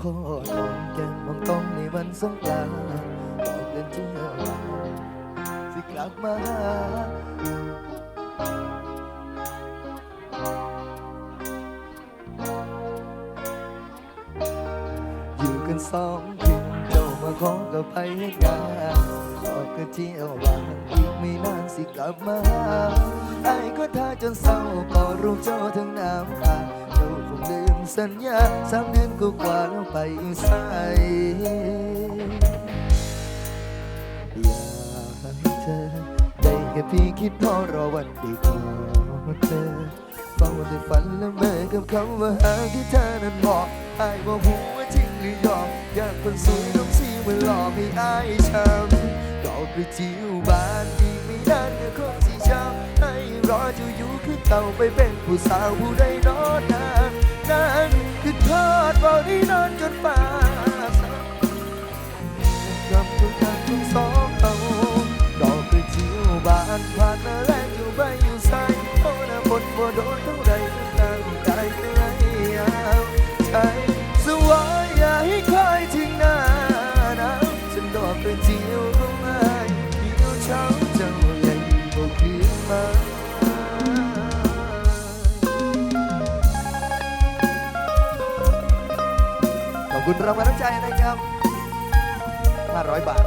พ่อน้องแก้มมองต้องในวันสงกรานต์บอกเดินเที่ยวสิกลับมาอยู่กันสองคนเจ้ามาขอกับไปให้งานบอกกันเที่ยวบ้านอีกไม่นานสิกลับมาไอ้ก็ท่าจนเศร้าก็รูปเจ้าทั้งน้ำตา ลืมสัญญาสามเดือนก็กว่าแล้วไปใส่อยากให้เธอ ได้แค่พี่คิดพอรอวันดีกว่าเธอเฝ้าแต่ฝันและเมื่อกับคำว่าหาที่เธอนั้นบอกไอ้ว่าหัวจริงหรือหยอกอยากคนสวยต้องซีมาหลอกให้ไอ้ช้ำก็ไปจิวบ้านอีกไม่นานก็คงสิช้ำให้รอจะอยู่คือเก่าไปเป็นผู้สาวผู้ใดนอนนาน นั้นคือทอดบ่ได้นอนจนฟ้าสางกับทุกทางทั้งสองเอาดอกไปจิวบ้านผ่านแลงอยู่ใบอยู่ใสโอ้นะบนบ่โดนเท่าไร รางวัลน้ำใจนะครับ 500 บาท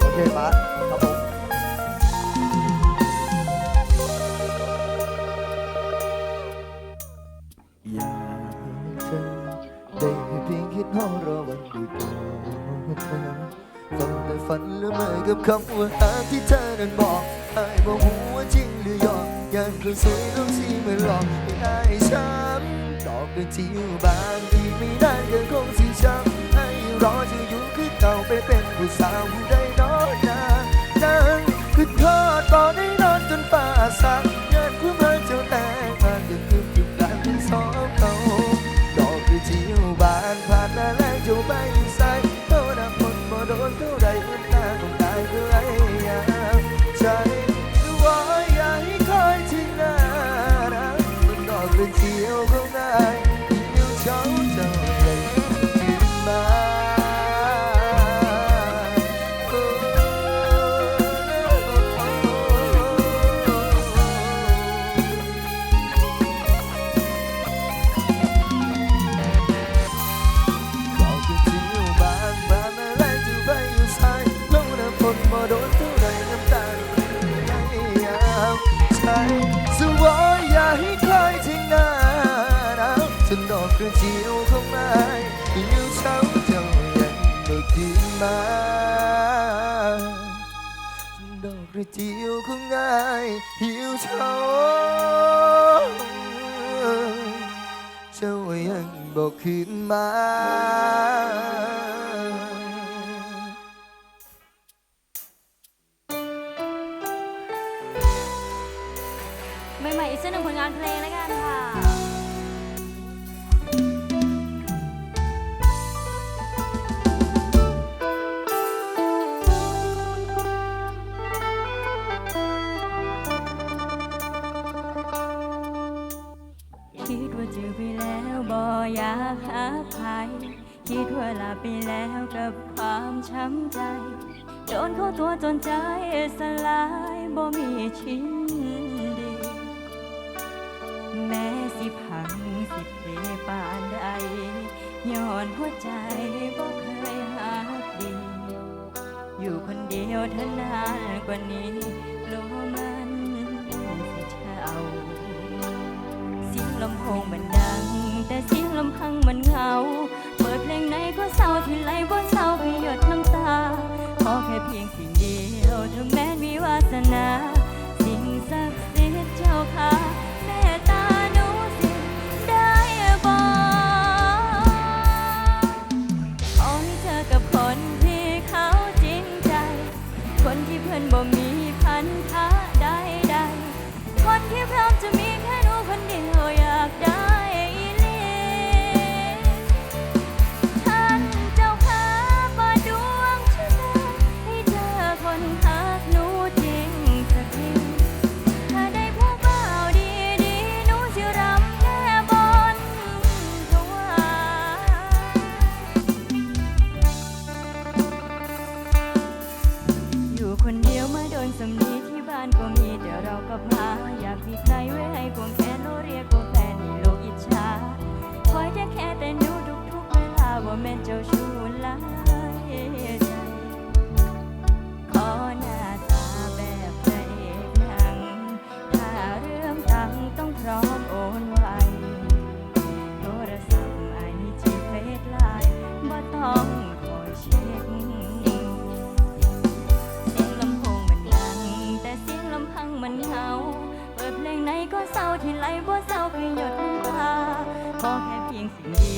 โอเคบาทครับผมอยากให้เธอได้แค่เพียงคิดหอรอวันดีกว่าเธอฟังแต่ฝันและเมื่อกับคำว่าหากที่เธอนั้นบอกไอ้บอกหัวจริงหรือหยอกยังคนสวยต้องสีมาหลอกให้ไอ้ช้ำ ดอกเป็นที่อยู่บ้านที่ไม่นานก็คงสิช้ำให้รอจะอยู่คือเก่าไปเป็นผู้สาวผู้ใดนอนนานนั่งคือทอดต่อได้นอนจนฟ้าสั่ง ฉันดอกกระเจียวของนายเดียวเช้าเจ้ายังไม่คื ชิ้นดีแม้สิพังสิเพปานใดย้อนหัวใจบ่เคยหักดี อยู่คนเดียวเท่านานกว่านี้กลัวมันสิเช่าเสียงลำโพงมันดัง แต่เสียงลำพังมันเหงา เปิดเพลงไหนก็เศร้าที่ไรบ่เศร้าก็หยดน้ำตา ขอแค่เพียงสิ่งเดียวถึงแม้มีวาสนา นที่เพื่อนบ่มีพันธะใดๆคนที่พร้อมจะ จ้าชู้ลายใจ ขอหน้าตาแบบพระเอกหงถ้าเรื่องตังต้องพร้อมโอนไวโทรศัพท์ไอจีเฟซไลน์บ่ต้องคอยเช็ค เสียงลำโพงมันดัง แต่เสียงลำพังมันเหงา เปิดเพลงไหนก็เศร้าที่ไรบ่เศร้าคือหยดน้ำตาขอแค่เพียงสิ่งเดียว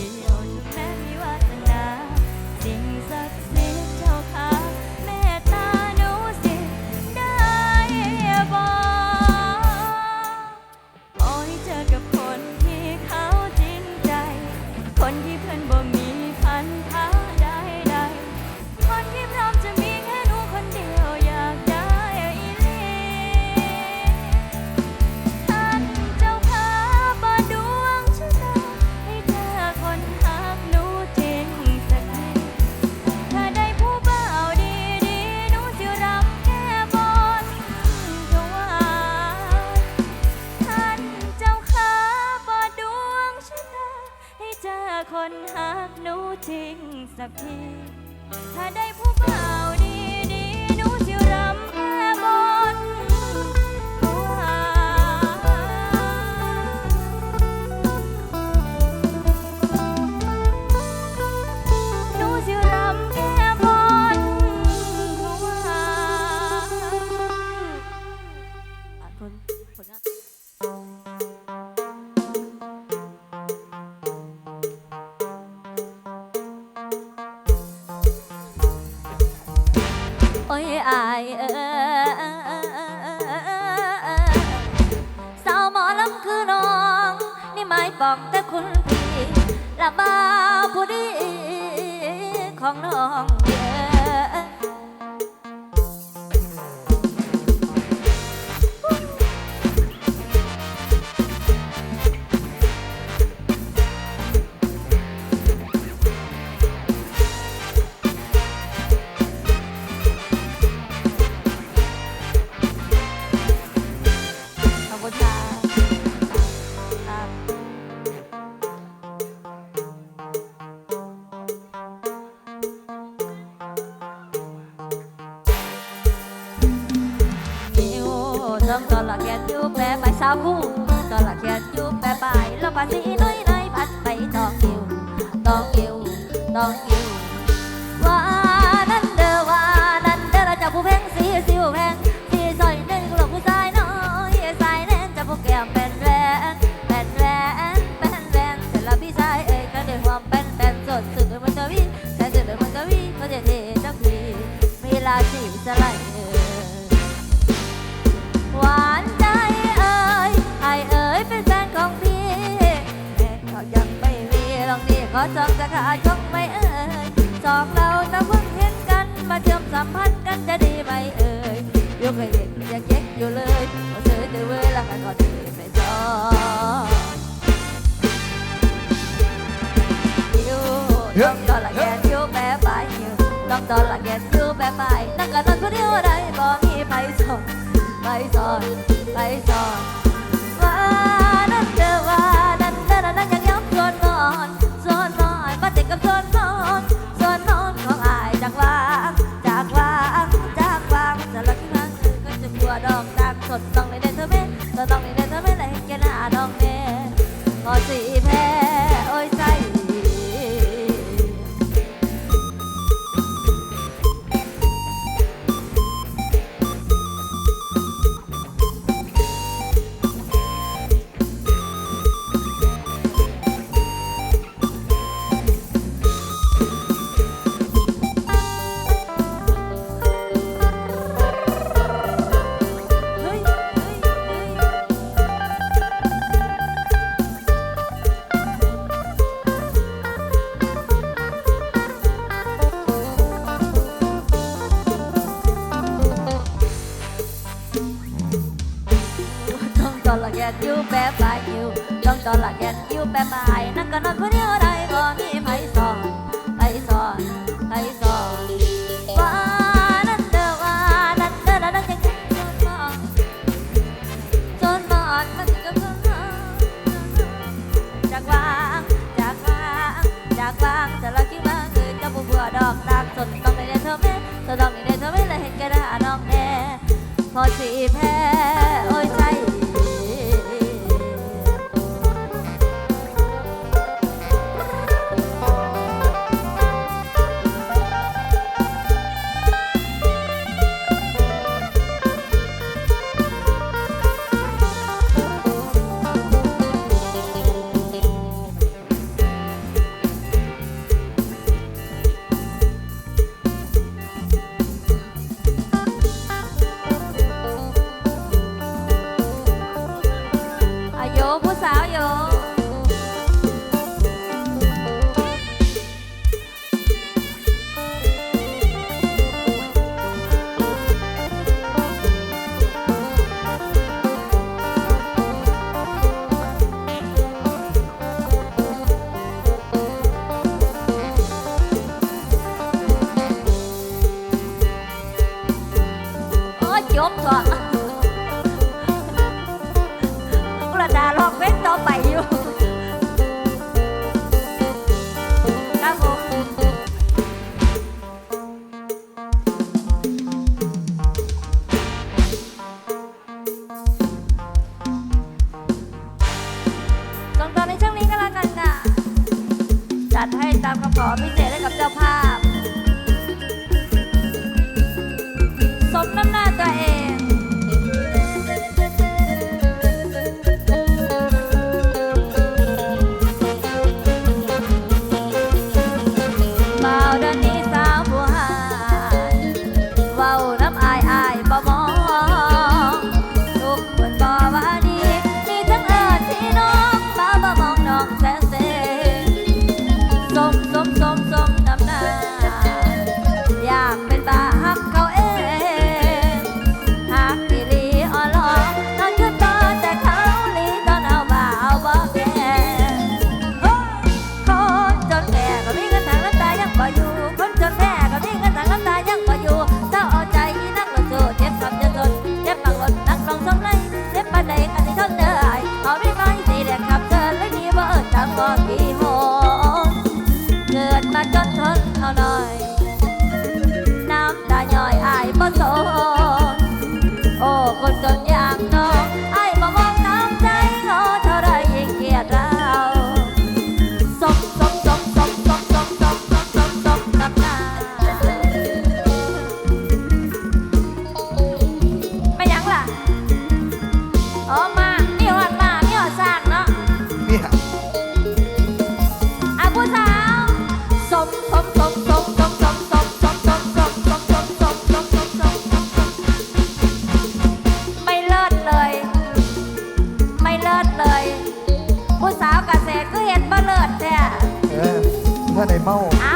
ก็帮我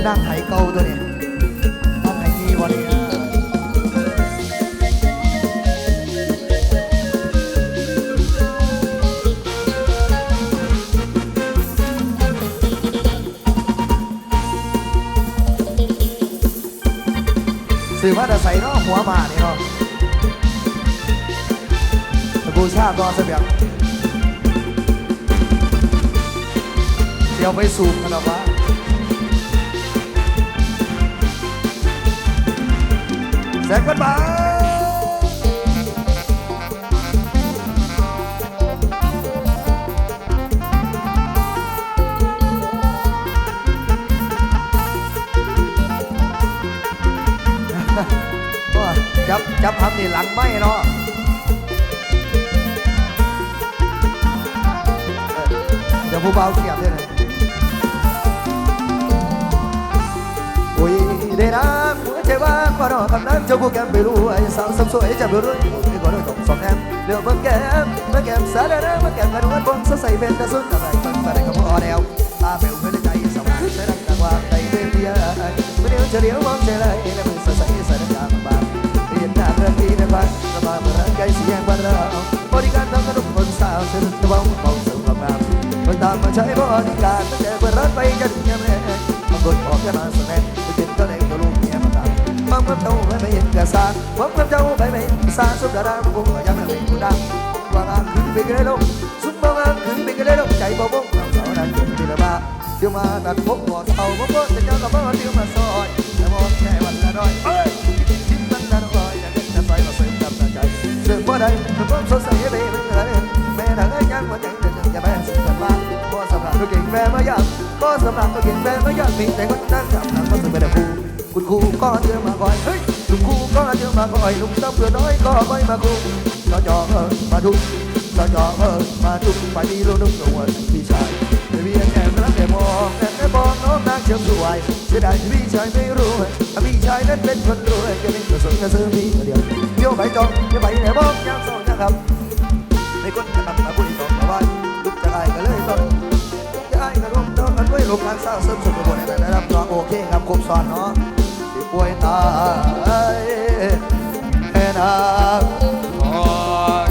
เปนั่งไถเก่าตัวนี้นั่งไถมีวันนี้สื่อว่าจะใส่นอหัวมาเนี่ยเนาะบูชาตอนเสบียงเดี๋ยวไปสูบกันหรอวะ สงบ้นบาจับจับทำนี่หลังไม่เนาะเดี๋ยวผู้เบาเกียบด้วยนะ ใจว่างว่ารอคำนั้นเจ้าผู้แก้มไปรู้ไอ้สาวสวยจะไปรู้ไม่ก็เลยต้องสองแอมเลือกเบิ่งแก้มเบิ่งแก้มสาดาเบิ่งแก้มกันวันบนสดใสเป็นตาสุดอะไรฟังไปได้ก็พอแล้วตาเปลวเพื่อใจสว่างใช้รักกว่าใจเรียนเดียเมื่อเดียวจะเดียวมองใจเลยและมือสใสใส่น้ำตาบางเรียนหน้าเรื่องที่ในบ้านสบายเมื่อร่างกายเสียงบ้านเราบริการทำขนมคนสาวเสด็จตะวันเบาเสริมความงามมันตามมาใช้บริการตั้งแต่เปิดร้านไปจนยังแรงบางคนออกจะมาสดงไปเป็น กับเจ้าไม่เห็นกระซางความกับเจ้าไม่ไม่ซานสุดดาราบุกยังไม่เป็นผู้ดังวางอ่างขึ้นไปกันได้ลงสุดบางอ่างขึ้นไปกันได้ลงใจบ่บ่เราสาวนั้นจุดที่ละบาเดี๋ยวมาตัดพบบ่เท่าบ่บ่จะเจ้ากับบ่เดี๋ยวมาซอยแต่มองแค่วันละน้อยเอ้ยชิ้นมันละน้อยอยากจะใส่มาเสริมกับใจเสริมบ่ได้แต่ผมสดใสไปเรื่อยแม่ทางไอ้ยังวันยังจะจะแม่สุดกันมาบ่สำหรับตัวเก่งแม่มายังบ่สำหรับตัวเก่งแม่มายังมีแต่คนนั้นจำนำก็ถึงเป็นครู คุณครูก็เจอมาก่อยเฮ้ยลุงครูก็เจอมาก่อยลุงต้องเพื่อน้อยก็ค่อยมาครูจอจอเออมาดูจอจอเออมาดูไปดีรู้นุ่งตัวพี่ชายไม่มีแอบรักแต่มองแต่แต่บอกน้องนางเชื่อมสวยเสียดายที่พี่ชายไม่รู้พี่ชายนั้นเป็นคนรวยจะเป็นกระสุนกระสือพี่เดียวเที่ยวไปจองเที่ยวไปไหนบอกยามสองนะครับในคนจะนำมาบุญสองมาวันลุกจะไอ้ก็เลยต้องจะไอ้ก็ร่วมต้องกันด้วยลมทางเศร้าซึมสุดกระบวนการนะครับก็โอเคครับครบซ้อนเนาะ ป่วยตายแค่นาคอย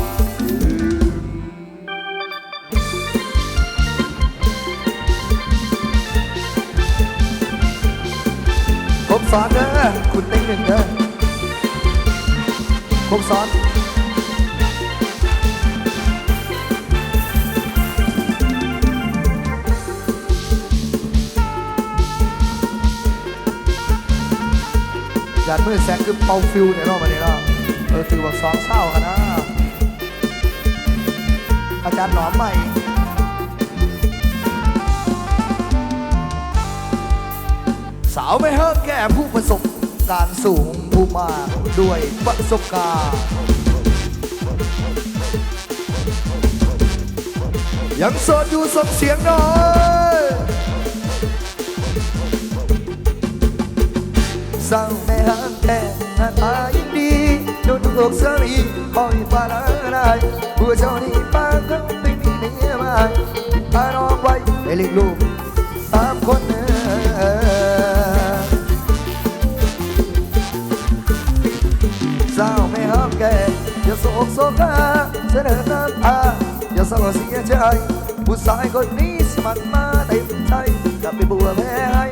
ครบซ้อนเด้อคุณเต็งหนึ่งเด้อผมสอน ยานมือแสงคือเป่าฟิวเนี่ยเนาะวันนี้เนาะเออถือว่าสองเศร้ากันนะอาจารย์หนอมใหม่สาวไม่เฮิร์แก่ผู้ประสบการณ์สูงผู้มากด้วยประสบการณ์ยังโสดอยู่ส่งเสียงน่อย สั่งแม่ฮักแต่หน้าตายิ่งดีโดนถูกสามีคอยปาลาได้ผู้เจ้านี่ป้าก็ไม่มีเมียมาพาน้องไว้ไปเลี้ยงลูกสามคนเออสาวไม่ฮักแกอย่าโศกโศกาเสนอน้ำตาอย่าเศร้าเสียใจผู้ชายคนนี้สมัครมาเต็มใจจะเป็นบัวแม่ให้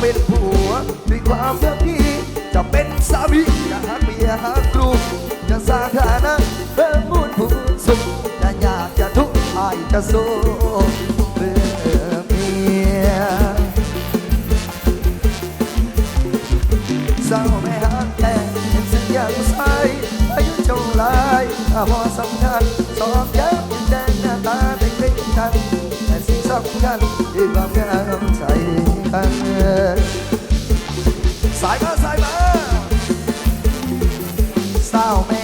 เป็นผัวด้วยความรักที่จะเป็นสามีจะหักเมียหักลูกจะสร้างฐานะเพิ่มมูลผู้สุขจะอยากจะทุกข์อายจะสู้เพื่อเมียสาวแม่หักแต่เห็นสิ่งอย่างใสอายุเจ้าหลายถ้าพอสำคัญสอบย้ำแดงหน้าตาเป็นเด็กกันแต่สิ่งสำคัญคือความงามใจ กันสายมาสายมาสาวแม่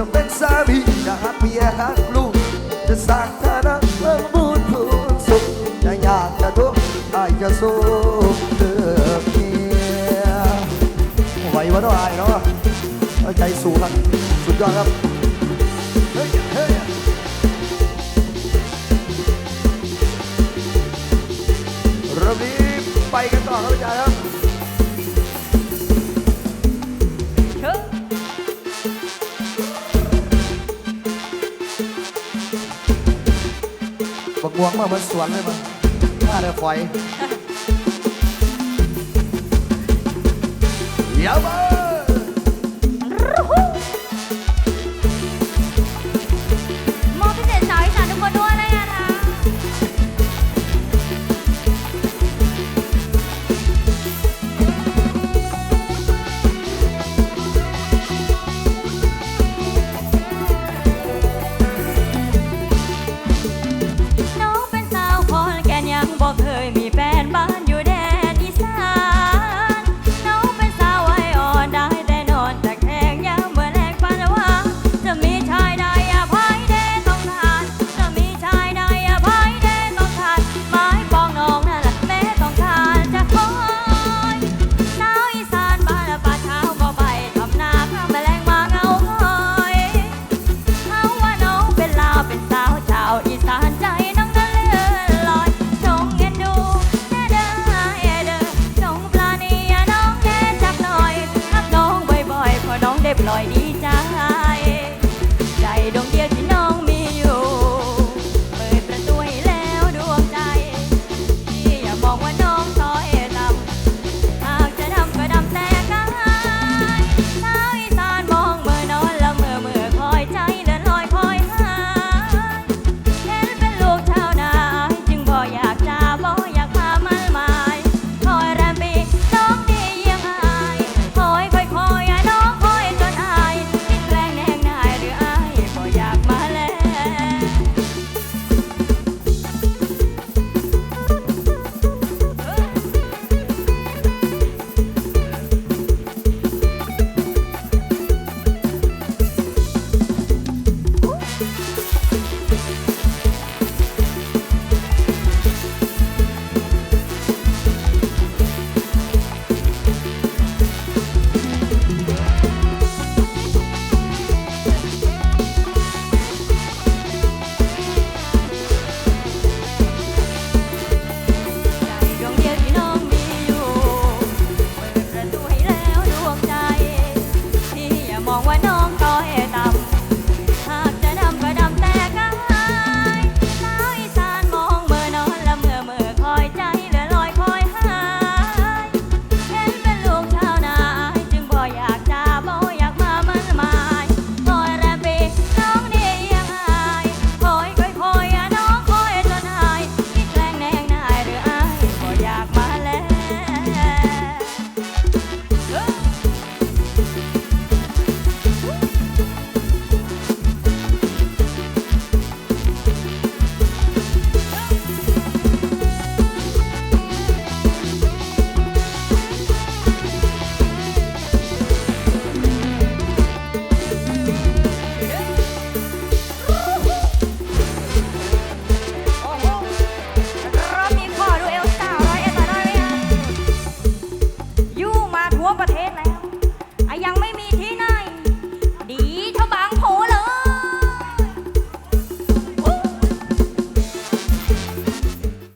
จะเป็นสามีจะหักเมียหักลูก จะสร้างฐานะเมือบุญพูนสุขจะยากจะทุกข์อจะสู้เลือกเมียไหววะเนาะอาเนาะใจสู้ครับ สุดยอดครับ เมืนสวนเลยมั้งถ้าได้ไฟอย่าบ้า